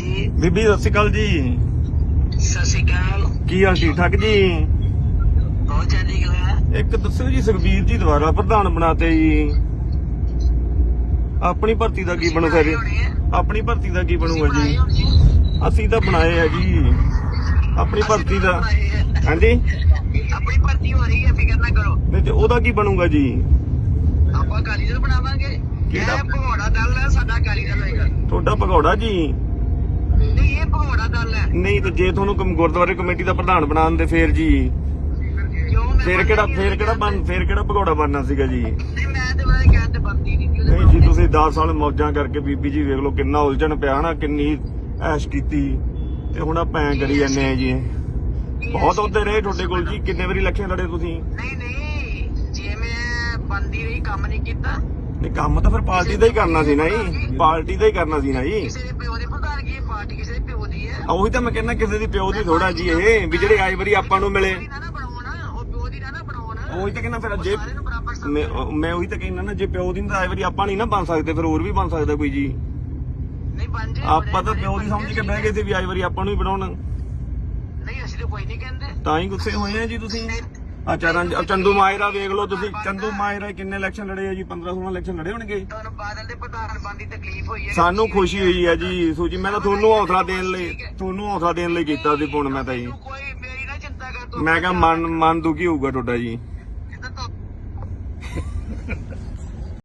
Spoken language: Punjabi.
ਜੀ। ਬੀਬੀ ਸਤਿ ਸ਼੍ਰੀ ਅਕਾਲ ਜੀ। ਸਤਿ ਸ਼੍ਰੀ ਅਕਾਲ। ਕੀ ਹਾਲ ਠੀਕ ਠਾਕ ਜੀ? ਬਹੁਤ ਚੰਗੀ ਗੱਲ ਹੈ ਇੱਕ ਦੱਸਿਓ ਜੀ ਸੁਖਬੀਰ ਜੀ ਦੁਬਾਰਾ ਪ੍ਰਧਾਨ ਬਣਾਤੇ ਜੀ। ਆਪਣੀ ਭਰਤੀ ਦਾ ਕੀ ਬਣੂ ਫਿਰ ਆਪਣੀ ਭਰਤੀ ਦਾ ਕੀ ਬਣੂਗਾ ਜੀ? ਅਸੀਂ ਤਾਂ ਬਣਾਏ ਆ ਜੀ। ਆਪਣੀ ਭਰਤੀ ਦਾ ਹਾਂਜੀ? ਆਪਣੀ ਭਰਤੀ ਹੋ ਰਹੀ ਹੈ ਫਿਕਰ ਨਾ ਕਰੋ। ਨਹੀਂ ਤੇ ਉਹਦਾ ਕੀ ਬਣੂਗਾ ਜੀ? ਆਪਾਂ ਅਕਾਲੀ ਦਲ ਬਣਾਵਾਂਗੇ। ਕਿਹੜਾ? ਇਹ ਭਗੌੜਾ ਦਲ ਹੈ ਸਾਡਾ ਅਕਾਲੀ ਦਲ ਹੋਏਗਾ। ਤੁਹਾਡਾ ਭਗੌੜਾ ਜੀ? ਨਹੀਂ ਇਹ ਭਗੌੜਾ ਦਲ ਹੈ। ਨਹੀਂ ਤੇ ਜੇ ਤੁਹਾਨੂੰ ਕਮ- ਗੁਰਦੁਆਰੇ ਕਮੇਟੀ ਦਾ ਪ੍ਰਧਾਨ ਬਣਾਉਣ ਦੇ ਫੇਰ ਜੀ। ਕਿਉਂ ਮੈਂ ਫੇਰ ਕਿਹੜਾ ਫੇਰ ਕਿਹੜਾ ਬਣ ਫੇਰ ਕਿਹੜਾ ਭਗੌੜਾ ਬਣਨਾ ਸੀਗਾ ਜੀ? ਨਹੀਂ ਮੈਂ ਤੇ ਬਾਰੇ ਕਹਿ ਤੇ ਬੰਦੀ ਨਹੀਂ ਕਿ ਉਹਦੇ ਨਹੀਂ ਜੀ ਤੁਸੀਂ 10 ਸਾਲ ਮੌਜਾਂ ਕਰਕੇ ਬੀਬੀ ਜੀ ਵੇਖ ਲਓ ਕਿੰਨਾ ਉਲਝਣ ਪਿਆ ਨਾ ਕਿੰਨੀ ਐਸ਼ ਕੀਤੀ। ਤੇ ਹੁਣ ਆਪਾਂ ਐਂ ਕਰੀ ਜਾਂਦੇ ਆ ਜੀ। ਬਹੁਤ ਉੱਤੇ ਰਹੇ ਤੁਹਾਡੇ ਕੋਲ ਜੀ ਕਿੰਨੇ ਵਾਰੀ ਇਲੈਕਸ਼ਨ ਲੜੇ ਤੁਸੀਂ? ਨਹੀਂ ਨਹੀਂ ਜੇ ਮੈਂ ਬੰਦੀ ਰਹੀ ਕੰਮ ਨਹੀਂ ਕੀਤਾ ਨਹੀਂ ਕੰਮ ਤਾਂ ਫਿਰ ਪਾਰਟੀ ਦਾ ਹੀ ਕਰਨਾ ਸੀ ਨਾ ਜੀ। ਪਾਰਟੀ ਦਾ ਹੀ ਕਰਨਾ ਸੀ ਨਾ ਜੀ। ਕਿਸੇ ਦੇ ਪਿਓ ਦੇ ਪ੍ਰਧਾਨਗੀ ਇਹ ਪਾਰਟੀ ਕਿਸੇ ਦੇ ਪਿਓ ਦੀ ਹੈ। ਉਹੀ ਤਾਂ ਮੈਂ ਕਹਿੰਦਾ ਕਿਸੇ ਦੀ ਪਿਓ ਦੀ ਥੋੜਾ ਜੀ ਇਹ ਵੀ ਜਿਹੜੇ ਆਏ ਵਾਰੀ ਆਪਾਂ ਨੂੰ ਮਿਲੇ। ਉਹਦੀ ਨਾ ਨਾ ਬਣਾਉਣਾ ਉਹ ਪਿਓ ਦੀ ਨਾ ਨਾ ਬਣਾਉਣਾ। ਉਹੀ ਤਾਂ ਕਹਿੰਦਾ ਫਿਰ ਉਹ ਜੇ ਸਾਰਿਆਂ ਨੂੰ ਬਰਾਬਰ ਸਮਝੋ। ਮੈਂ ਮੈਂ ਉਹੀ ਤਾਂ ਕਹਿੰਦਾ ਨਾ ਜੇ ਪਿਓ ਦੀ ਤਾਂ ਆਏ ਵਾਰੀ ਆਪਾਂ ਨਹੀਂ ਨਾ ਬਣ ਸਕਦੇ ਫਿਰ ਹੋਰ ਵੀ ਬਣ ਸਕਦਾ ਕੋਈ ਜੀ। ਨਹੀਂ ਬਣ ਜੇ ਆਪਾਂ ਤਾਂ ਪਿਓ ਦੀ ਸਮਝ ਕੇ ਬਹਿ ਗਏ ਸੀ ਵੀ ਆਏ ਵਾਰੀ ਆਪਾਂ ਨੂੰ ਹੀ ਬਣਾਉਣ। ਨਹੀਂ ਅਸੀਂ ਤਾਂ ਕੋਈ ਨਹੀਂ ਕਹਿੰਦੇ। ਤਾਂ ਹੀ ਗੁੱਸੇ ਹੋਏ ਆ ਜੀ ਤੁਸੀਂ। ਅੱਛਾ ਰਣ- ਚੰਦੂ ਮਾਇਰਾ ਵੇਖ ਲਓ ਤੁਸੀਂ। ਚੰਦੂ ਮਾਇਰਾ ਕਿੰਨੇ ਇਲੈਕਸ਼ਨ ਲੜੇ ਆ ਜੀ? 15 16 ਇਲੈਕਸ਼ਨ ਲੜੇ ਹੋਣਗੇ। ਤਕਲੀਫ ਹੋਈ ਸਾਨੂੰ ਖੁਸ਼ੀ ਹੋਈ ਹੈ ਜੀ। ਸੂਜੀ, ਮੈਂ ਤਾਂ ਤੁਹਾਨੂੰ ਹੌਸਲਾ ਦੇਣ ਲਈ, ਤੁਹਾਨੂੰ ਹੌਸਲਾ ਦੇਣ ਲਈ ਕੀਤਾ ਸੀ ਫੋਨ, ਮੈਂ ਤਾਂ ਜੀ। ਮੈਂ ਕਿਹਾ ਮਨ ਮਨ ਦੁਖੀ ਹੋਊਗਾ ਤੁਹਾਡਾ ਜੀ।